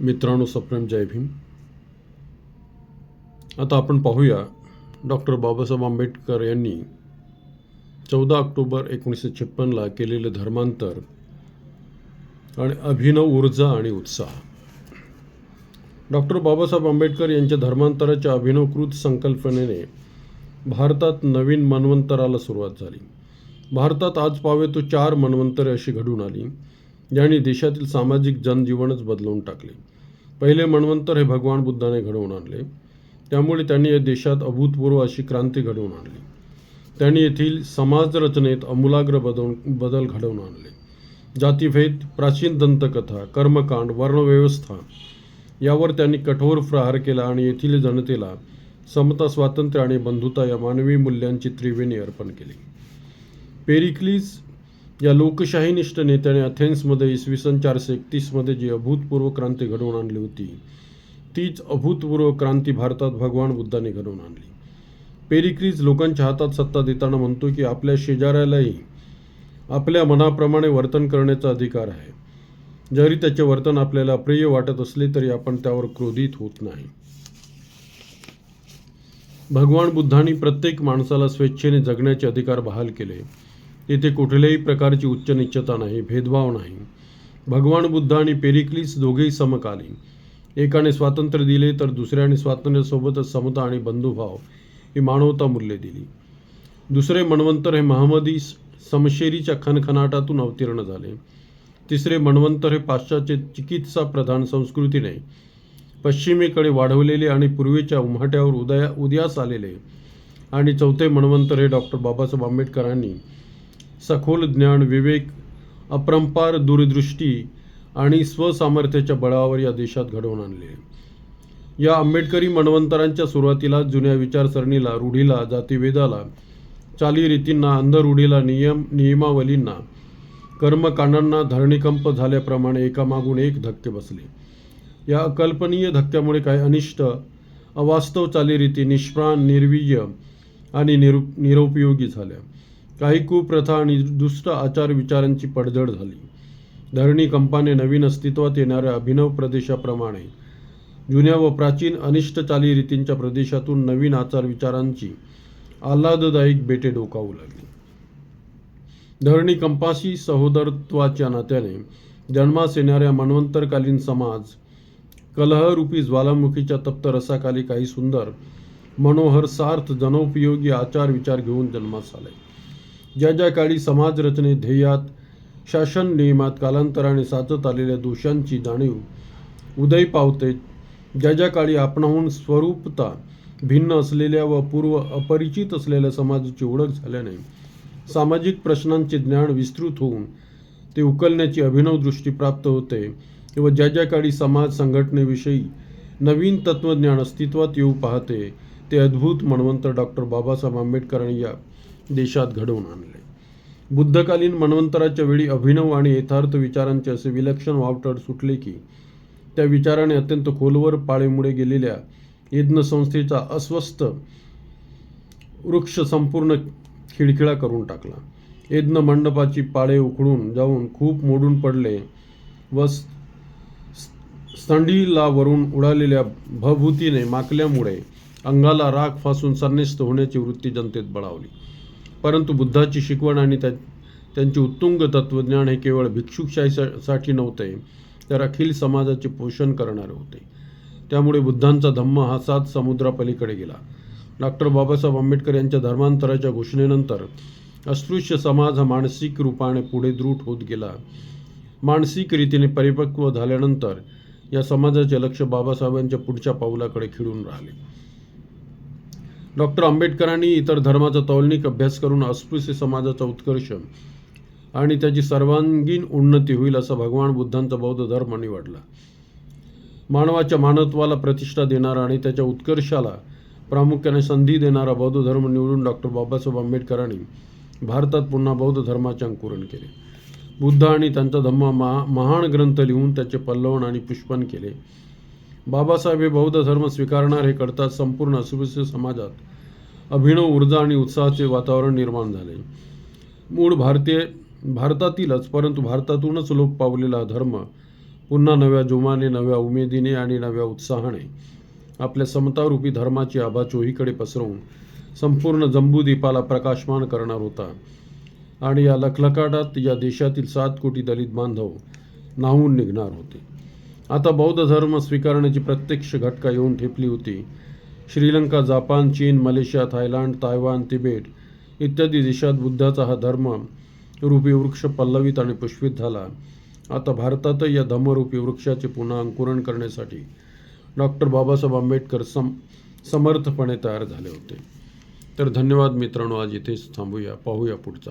मित्रांनो सप्रेम जय भीम. आता आपण पाहूया डॉक्टर बाबासाहेब आंबेडकर यांनी चौदा ऑक्टोबर एकोणीसशे छप्पनला केलेले धर्मांतर आणि अभिनव ऊर्जा आणि उत्साह. डॉक्टर बाबासाहेब आंबेडकर यांच्या धर्मांतराच्या अभिनवकृत संकल्पनेने भारतात नवीन मन्वंतराला सुरुवात झाली. भारतात आज पावे तो चार मन्वंतरे अशी घडून आली. ज्यांनी देशातील सामाजिक जनजीवनच बदलवून टाकले. पहिले मन्वंतर हे भगवान बुद्धाने घडवून आणले. त्यामुळे त्यांनी या देशात अभूतपूर्व अशी क्रांती घडवून आणली. त्यांनी येथील समाज रचनेत अमूलाग्र बदल बदल घडवून आणले. जातीभेद प्राचीन दंतकथा कर्मकांड वर्णव्यवस्था यावर त्यांनी कठोर प्रहार केला आणि येथील जनतेला समता स्वातंत्र्य आणि बंधुता या मानवी मूल्यांची त्रिवेणी अर्पण केली. पेरिक्लीज या लोकशाहीनिष्ठ नेत्याने अथेन्समध्ये इसवी सन चारशे एकतीसमध्ये जी अभूतपूर्व क्रांती घडवून आणली होती तीच अभूतपूर्व क्रांती भारतात भगवान बुद्धाने घडवून आणली. पेरिक्रीज लोकांच्या हातात सत्ता देताना म्हणतो की आपल्या शेजाऱ्यालाही आपल्या मनाप्रमाणे वर्तन करण्याचा अधिकार आहे. जरी त्याचे वर्तन आपल्याला अप्रिय वाटत असले तरी आपण त्यावर क्रोधित होत नाही. भगवान बुद्धांनी प्रत्येक माणसाला स्वेच्छेने जगण्याचे अधिकार बहाल केले. तेथे कुठल्याही प्रकारची उच्च निश्चता नाही भेदभाव नाही. भगवान बुद्ध आणि पेरिक्लिस दोघेही समकालीन. एकाने स्वातंत्र्य दिले तर दुसऱ्याने स्वातंत्र्यासोबतच समता आणि बंधुभाव ही मानवता मूल्ये दिली. दुसरे मन्वंतर हे महमदी समशेरीच्या खनखनाटातून अवतीर्ण झाले. तिसरे मन्वंतर हे पाश्चात्य चिकित्सा प्रधान संस्कृतीने पश्चिमेकडे वाढवलेले आणि पूर्वेच्या उम्हाट्यावर उदया उदयास आलेले. आणि चौथे मन्वंतर हे डॉक्टर बाबासाहेब आंबेडकरांनी सखोल ज्ञान विवेक अपरंपार दूरदृष्टी आणि स्वसामर्थ्याच्या बळावर या देशात घडवून आणले. या आंबेडकरी मन्वंतरांच्या सुरुवातीला जुन्या विचारसरणीला रूढीला जातीवेदाला चालीरीतींना अंधरूढीला नियम नियमावलींना कर्मकांडांना धरणीकंप झाल्याप्रमाणे एकामागून एक धक्के बसले. या अकल्पनीय धक्क्यामुळे काही अनिष्ट अवास्तव चालीरीती निष्प्राण निर्वीय आणि निरु निरुपयोगी झाल्या. काही कुप्रथा आणि दुष्ट आचार विचारांची पडझड झाली. धरणी कंपाने नवीन अस्तित्वात येणाऱ्या अभिनव प्रदेशाप्रमाणे जुन्या व प्राचीन अनिष्ट चालीरीतींच्या प्रदेशातून नवीन आचार विचारांची आल्हाददायक बेटे डोकावू लागली. धरणी कंपाशी सहोदरत्वाच्या नात्याने जन्मास येणाऱ्या मन्वंतरकालीन समाज कलहरूपी ज्वालामुखीच्या तप्त रसाखाली काही सुंदर मनोहर सार्थ जनोपयोगी आचार विचार घेऊन जन्मास आले. ज्या ज्या काळी समाजरचने ध्येयात शासन नियमात कालांतराने साचत आलेल्या दोषांची जाणीव उदय पावते ज्या ज्या काळी आपणाहून स्वरूपता भिन्न असलेल्या व पूर्व अपरिचित असलेल्या समाजाची ओळख झाल्याने सामाजिक प्रश्नांचे ज्ञान विस्तृत होऊन ते उकलण्याची अभिनव दृष्टी प्राप्त होते व ज्या ज्या काळी समाज संघटनेविषयी नवीन तत्त्वज्ञान अस्तित्वात येऊ पाहते ते अद्भुत मन्वंतर डॉक्टर बाबासाहेब आंबेडकरांनी या देशात घडवून आणले. बुद्धकालीन मन्वंतराच्या वेळी अभिनव आणि यथार्थ विचारांचे असे विलक्षण वावटळ सुटले की त्या विचाराने अत्यंत खोलवर पाळेमुळे गेलेल्या यज्ञ संस्थेचा अस्वस्थ वृक्ष संपूर्ण खिळखिळा करून टाकला. यज्ञ मंडपाची पाळे उखडून जाऊन खूप मोडून पडले व स्थंडीला वरून उडालेल्या भभूतीने माकल्यामुळे अंगाला राख फासून संन्यस्त होण्याची वृत्ती जनतेत बळावली. परंतु बुद्धाची शिकवण आणि त्या त्यांचे उत्तुंग तत्त्वज्ञान हे केवळ भिक्षुकशाहीसाठी नव्हते तर अखिल समाजाचे पोषण करणारे होते. त्यामुळे बुद्धांचा धम्म हा सात समुद्रापलीकडे गेला. डॉक्टर बाबासाहेब आंबेडकर यांच्या धर्मांतराच्या घोषणेनंतर अस्पृश्य समाज हा मानसिक रूपाने पुढे दृढ होत गेला. मानसिक रीतीने परिपक्व झाल्यानंतर या समाजाचे लक्ष बाबासाहेबांच्या पुढच्या पाऊलाकडे खिळून राहिले. डॉक्टर आंबेडकरांनी इतर धर्माचा तौलनिक अभ्यास करून अस्पृश्य समाजाचा उत्कर्ष आणि त्याची सर्वांगीण उन्नती होईल असा भगवान बुद्धांचा बौद्ध धर्म निवडला मानवाच्या मानवत्वाला प्रतिष्ठा देणारा आणि त्याच्या उत्कर्षाला प्रामुख्याने संधी देणारा बौद्ध धर्म निवडून डॉक्टर बाबासाहेब आंबेडकरांनी भारतात पुन्हा बौद्ध धर्माचे अंकुरण केले. बुद्ध आणि त्यांचा धम्म महा महान ग्रंथ लिहून त्याचे पल्लवण आणि पुष्पन केले. बाबासाहेब हे बौद्ध धर्म स्वीकारणारे करतात संपूर्ण अस्पृश्य समाजात. अभिनव ऊर्जा आणि उत्साहाचे वातावरण निर्माण झाले. मूळ भारतीय भारतातीलच परंतु भारतातूनच लोप पावलेला धर्म पुन्हा नव्या जोमाने नव्या उमेदीने आणि नव्या उत्साहाने आपल्या समतारूपी धर्माची आभा चोहीकडे पसरवून संपूर्ण जंबूदीपाला प्रकाशमान करणार होता. आणि या लखलकाटात या देशातील सात कोटी दलित बांधव नाहून निघणार होते. आता बौद्ध धर्म स्वीकारण्याची प्रत्यक्ष घटका येऊन ठेपली होती. श्रीलंका जापान चीन मलेशिया थायलंड तायवान तिबेट इत्यादी देशात बुद्धाचा हा धर्म रूपी वृक्ष पल्लवित आणि पुष्पित झाला. आता भारतातही या धम्मरूपी वृक्षाचे पुन्हा अंकुरण करण्यासाठी डॉक्टर बाबासाहेब आंबेडकर सम समर्थपणे तयार झाले होते. तर धन्यवाद मित्रांनो आज इथेच थांबूया पाहूया पुढचा